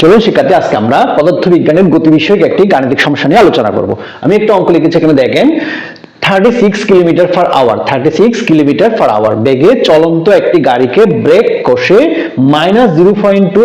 চলুন শিক্ষার্থী, আজকে আমরা পদার্থবিজ্ঞানের গতি বিষয়ক একটি গাণিতিক সমস্যা নিয়ে আলোচনা করব। আমি একটা অঙ্ক লিখেছি এখানে দেখেন। Thirty six kilometre per hour thirty six kilometre per hour বেগে চলন্ত একটি গাড়িকে ব্রেক কষে minus zero point two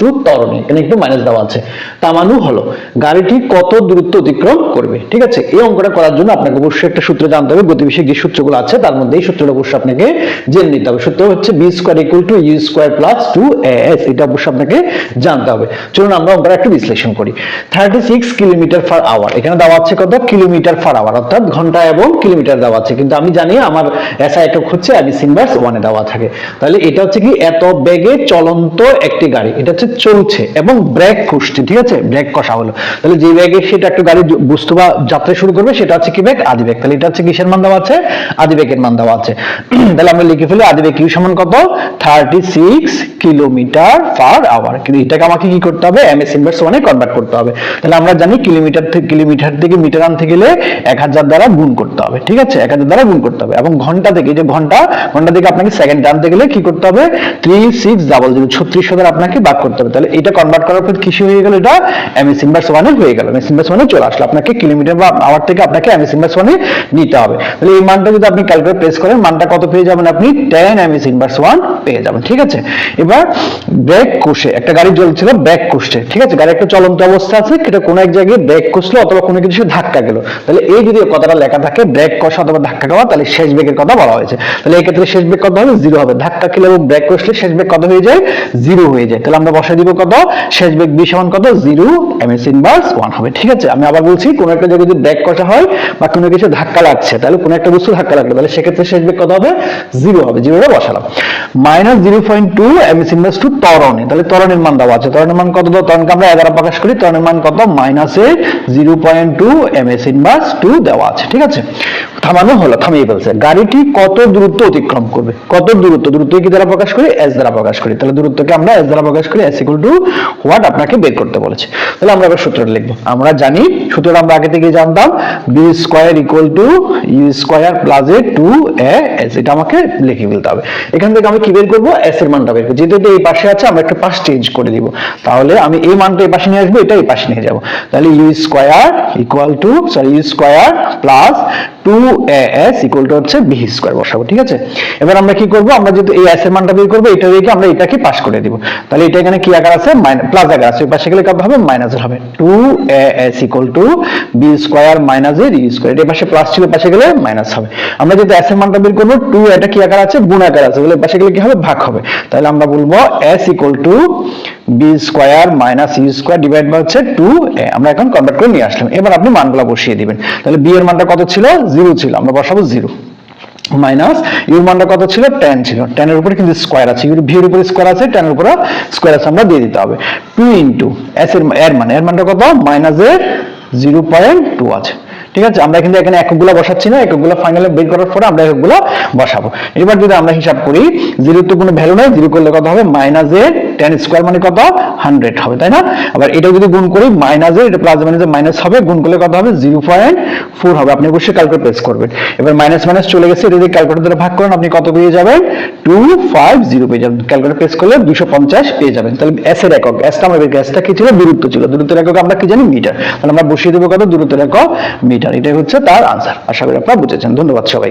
two ত্বরণে, এখানে একটু মাইনাস দেওয়া আছে। তামানু হলো, গাড়িটি কত দূরত্ব অতিক্রম করবে, ঠিক আছে? এই অঙ্কটা করার জন্য আপনাকে অবশ্যই একটা সূত্র জানতে হবে গতি বিষয়ক যে সূত্রগুলো আছে, তার মধ্যে এই সূত্রটা অবশ্যই আপনাকে জেনে নিতে হবে। সূত্র হচ্ছে V square equal to U square plus two S এটা অবশ্যই আপনাকে জানতে হবে। চলুন আমরা অঙ্কটা একটু বিশ্লেষণ করি। Thirty six kilometre per hour এখানে দেওয়া আছে কত? কিলোমিটার পার আওয়ার অর্থাৎ ঘণ্টা এবং কিলোমিটার দেওয়া আছে। কিন্তু আমি জানি আমার এসআই একক হচ্ছে আমি সিনভার্স ওয়ানে দেওয়া থাকে। তাহলে এটা হচ্ছে কি, এত বেগে চলন্ত একটি গাড়ি। এটা হচ্ছে চলছে এবং ব্রেক কষছে ঠিক আছে? ব্রেক কষা হলো। তাহলে যে বেগে সেটা একটা গাড়ি বুঝতে বা যাত্রা শুরু করবে, সেটা হচ্ছে কি বেগ আদি বেগ তাহলে এটা হচ্ছে কিসের মান দেওয়া আছে? আদি বেগের মান দেওয়া আছে। তাহলে আমরা লিখে ফেলি, আদি বেগ কিউ সমান কত? Thirty six kilometre per hour কিন্তু এটাকে আমাকে কি করতে হবে? এম এস ইনভার্স ওয়ানে কনভার্ট করতে হবে। তাহলে আমরা জানি কিলোমিটার থেকে কিলোমিটার থেকে মিটার আনতে গেলে এক হাজার দ্বারা গুণ করতে হবে, ঠিক আছে? এক হাজার দ্বারা গুণ করতে হবে। এবং ঘণ্টা থেকে যে ঘণ্টা ঘণ্টা থেকে আপনাকে সেকেন্ড আনতে গেলে কি করতে হবে? থ্রি সিক্স ডাবল জিরো ছত্রিশশো দ্বারা আপনাকে ভাগ করতে হবে। তাহলে এটা কনভার্ট করার পর কিসে হয়ে গেল এটা? এম এস ইনভার্স ওয়ানে হয়ে গেল। এম এস ইনভার্স ওয়ানে চলে আসলো। আপনাকে কিলোমিটার বা আওয়ার থেকে আপনাকে এম এস ইনভার্স ওয়ানে নিতে হবে। তাহলে এই মানটা যদি আপনি ক্যালকুলেট প্রেস করেন, মানটা কত পেয়ে যাবেন আপনি? Ten M S inverse one পেয়ে যাবেন, ঠিক আছে? এবার ব্রেক কোষে একটা গাড়ি চলছিল ব্রেক কোষে ঠিক আছে? গাড়ি একটা চলন্ত অবস্থা আছে এটা কোনো এক জায়গায় ব্রেক কষলো অথবা কোনো কিছু ধাক্কা গেল। তাহলে এই যদি কথাটা লেখা থাকে ব্রেক কষা অথবা ধাক্কা খাওয়া, তাহলে শেষ বেগের কথা বলা হয়েছে। তাহলে এই ক্ষেত্রে শেষ বেগ কত হবে? জিরো হবে। ধাক্কা খেলে এবং ব্রেক কষলে শেষ বেগ কত হয়ে যায়? জিরো হয়ে যায়। তাহলে আমরা বসাই দিব কত? শেষ বেগ বি সমান কত? Zero M S inverse one হবে। ঠিক আছে? আমি আবার বলছি, কোনো একটা জায়গায় যদি ব্রেক কষা হয় বা কোনো কিছু ধাক্কা লাগছে, তাহলে কোনো একটা বস্তু ধাক্কা লাগল তাহলে সেক্ষেত্রে শেষ বেগ কত হবে? জিরো হবে। জিরোটা বসালাম। Minus zero point two M S inverse two তরণে তাহলে তরণের মান দেওয়া আছে। তরণের মান কত? দাও ত্বরণকে আমরা এগারো প্রকাশ করি। তরণের মান কত? মাইনাসে zero point two M S inverse two দেওয়া আছে। ঠিক আছে? 对 থামানো হলো, থামিয়ে ফেলছে। গাড়িটি কত দূরত্ব অতিক্রম করবে? কত দূরত্ব? দূরত্ব কি দ্বারা প্রকাশ করি? এস দ্বারা প্রকাশ করি। তাহলে দূরত্বকে আমরা এস দ্বারা প্রকাশ করি এস ইকুয়াল টু হোয়াট আপনাকে বের করতে বলেছে। তাহলে আমরা এবার সূত্রটা লিখব। আমরা জানি, সূত্রটা আমরা আগে থেকে জানতাম V square equal to U square plus A two A S এটা আমাকে লিখে ফেলতে হবে। এখান থেকে আমি কি বের করব? এস এর মানটা বের করব। যেহেতু এটা এই পাশে আছে, আমরা একটা পাশ চেঞ্জ করে দিব। তাহলে আমি এই মানটা এই পাশে নিয়ে আসব এটা এই পাশে নিয়ে যাব। তাহলে U square equal to sorry U square plus two A S equal to হচ্ছে বি স্কোয়ার বসাবো, ঠিক আছে? এবার আমরা কি করব? আমরা যেহেতু এই এস এর মানটা বের করব, এটা রেখে আমরা এটাকে পাস করে দিব। তাহলে এটা এখানে কি আকার আছে? প্লাস আকার আছে। পাশে গেলে কত হবে? মাইনাস হবে। Two S equal to V square minus এর স্কোয়ার এটা পাশে প্লাস ছিল পাশে গেলে মাইনাস হবে। আমরা যেহেতু এস এর মানটা বের করব টু এটা কি আকার আছে? গুণ আকার আছে। বলে পাশে গেলে কি হবে? ভাগ হবে। তাহলে আমরা বলব S equal to V square minus U square divide by হচ্ছে টু আমরা এখন কনভার্ট করে নিয়ে আসলাম। এবার আপনি মানগুলো বসিয়ে দিবেন। তাহলে বি এর মানটা কত ছিল? জিরো ছিল, আমরা বসাবো জিরো। মাইনাস ইউর মানটা কত ছিল? টেন ছিল। টেনের উপরে কিন্তু স্কোয়ার আছে। ইউর ভিউর উপরে স্কোয়ার আছে, টেনের উপরে স্কোয়ার আছে আমরা দিয়ে দিতে হবে। টু ইন্টু এস এর এর মানে এর মানটা কত? মাইনাস এর জিরো পয়েন্ট টু আছে। ঠিক আছে? আমরা কিন্তু এখানে এককগুলো বসাচ্ছি না, এককগুলো ফাইনালে বের করার পরে আমরা এককগুলো বসাবো। এবার যদি আমরা হিসাব করি জিরো তো কোনো ভ্যালু নাই, জিরো করলে কত হবে? মাইনাস এর টেন স্কোয়ার মানে কত? হান্ড্রেড হবে, তাই না? আবার এটা যদি গুণ করি মাইনাস এটা প্লাস মাইনাস মাইনাস হবে, গুণ করলে কত হবে? জিরো পয়েন্ট ফোর হবে। আপনি অবশ্যই ক্যালকুলেট প্রেস করবেন। এবার মাইনাস মাইনাস চলে গেছে, এটা যদি ক্যালকুলেটর দ্বারা ভাগ করেন, আপনি কত পেয়ে যাবেন? টু ফাইভ জিরো পেয়ে যাবেন। ক্যালকুলেটর প্রেস করলে দুশো পঞ্চাশ পেয়ে যাবেন। তাহলে এর একক এসটা আমাদের গ্যাসটা কি ছিল? দূরত্ব ছিল। দূরত্বের একক আমরা কি জানি? মিটার তাহলে আমরা বসিয়ে দেবো কত? দূরত্বের একক মিটার এটাই হচ্ছে তার আনসার আশা করি আপনারা বুঝেছেন। ধন্যবাদ সবাই